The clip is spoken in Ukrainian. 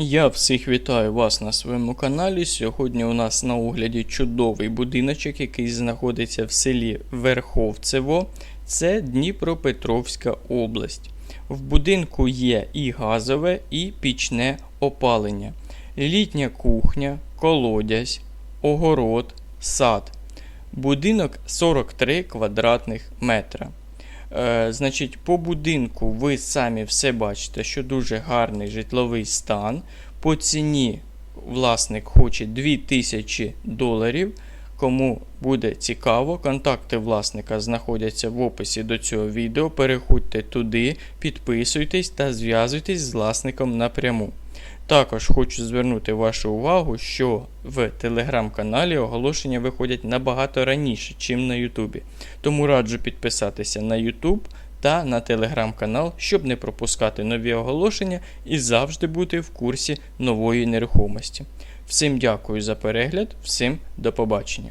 Я всіх вітаю вас на своєму каналі. Сьогодні у нас на огляді чудовий будиночок, який знаходиться в селі Верховцево. Це Дніпропетровська область. В будинку є і газове, і пічне опалення, літня кухня, колодязь, огород, сад. Будинок 43 квадратних метра. Е, значить, по будинку ви самі все бачите, що дуже гарний житловий стан. По ціні власник хоче 2000 доларів. Кому буде цікаво, контакти власника знаходяться в описі до цього відео. Переходьте туди, підписуйтесь та зв'язуйтесь з власником напряму. Також хочу звернути вашу увагу, що в телеграм-каналі оголошення виходять набагато раніше, ніж на Ютубі. Тому раджу підписатися на Ютуб та на телеграм-канал, щоб не пропускати нові оголошення і завжди бути в курсі нової нерухомості. Всім дякую за перегляд, всім до побачення.